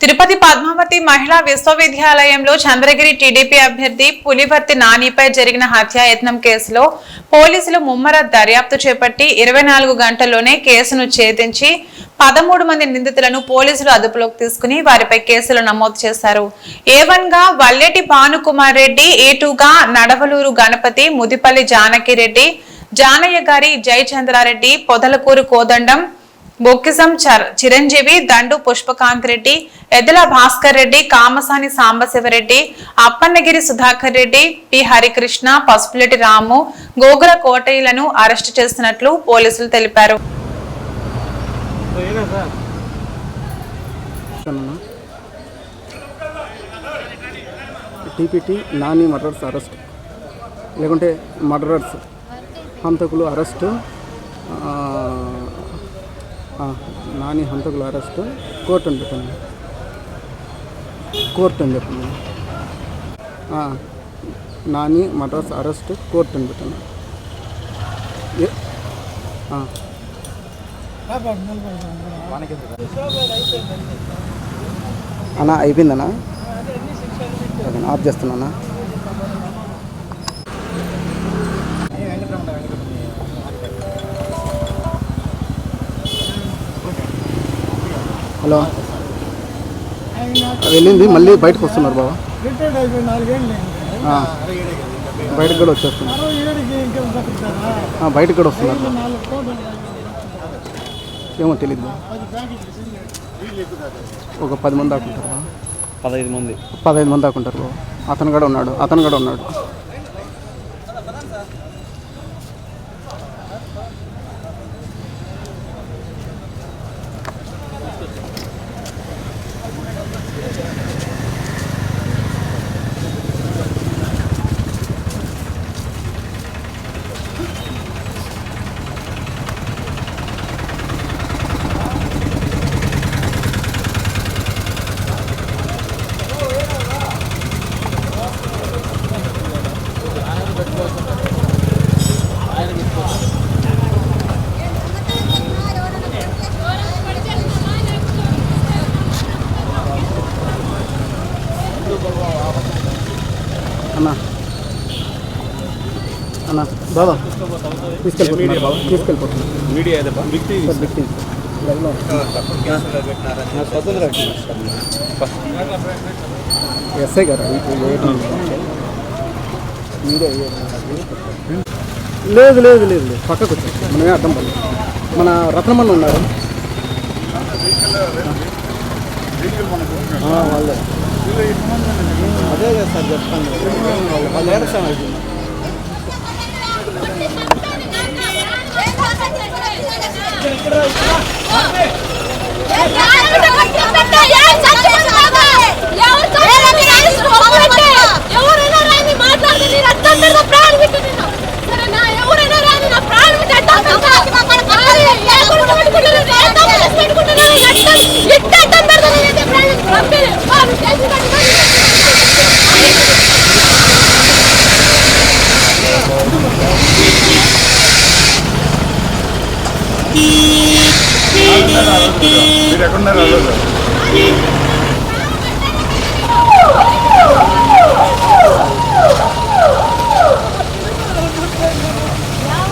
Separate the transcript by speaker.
Speaker 1: తిరుపతి పద్మావతి మహిళా విశ్వవిద్యాలయంలో చంద్రగిరి టీడీపీ అభ్యర్థి పులివర్తి నానిపై జరిగిన హత్యాయత్నం కేసులో పోలీసులు ముమ్మర దర్యాప్తు చేపట్టి ఇరవై నాలుగు గంటల్లోనే కేసును ఛేదించి పదమూడు మంది నిందితులను పోలీసులు అదుపులోకి తీసుకుని వారిపై కేసులు నమోదు చేశారు. ఏ వన్గా వల్లెటి భానుకుమార్ రెడ్డి ఏ నడవలూరు గణపతి ముదిపల్లి జానకి రెడ్డి జానయ్య గారి జయచంద్రారెడ్డి పొదలకూరు కోదండం బొక్కిసం చర్- చిరంజీవి దండు పుష్పకాంత్ రెడ్డి ఎద్దుల భాస్కర్ రెడ్డి కామసాని సాంబశివరెడ్డి అప్పన్నగిరి సుధాకర్ రెడ్డి పి హరికృష్ణ పసుపులెటి రాము గోగుల కోటయ్యలను అరెస్టు చేస్తున్నట్లు పోలీసులు తెలిపారు.
Speaker 2: TPT Nani murders arrest. లేకుంటే మర్డరర్స్ హంతకులు అరెస్టు. నాని హంతకులు అరెస్టు. కోర్టు అని చెప్పండి. కోర్టు అని చెప్పండి. నాని మద్రాస్ అరెస్ట్ కోర్టు అని పెట్టండి అన్నా అయిపోయిందన్నా? ఆఫ్ చేస్తున్నానా? హలో. వెళ్ళింది మళ్ళీ బయటకు వస్తున్నారు బాబా. బయటకు కూడా వచ్చేస్తున్నారు. బయటకు కూడా వస్తున్నారు. ఏమో తెలియదు ఒక పది మంది దాకా ఉంటారు బావ.
Speaker 3: పదహైదు మంది.
Speaker 2: పదహైదు మంది దాకా ఉంటారు బావ. అతను కూడా ఉన్నాడు అతను కూడా ఉన్నాడు. అన్న. అన్న బాబా తీసుకెళ్ళిపోతున్నారు బాబా తీసుకెళ్ళిపోతున్నారు
Speaker 3: మీడియా
Speaker 2: ఎస్ఐ గారు మీరే లేదు లేదు లేదు లేదు. పక్కకు వచ్చి మనమే అర్థం పడలేదు. మన రత్నమన్న ఉన్నారు. వాళ్ళే. అదే కదా సార్ చెప్తాను వాళ్ళు ఏడుస్తాను
Speaker 4: ఎవరైనా
Speaker 5: మీరు ఎక్కడున్నారు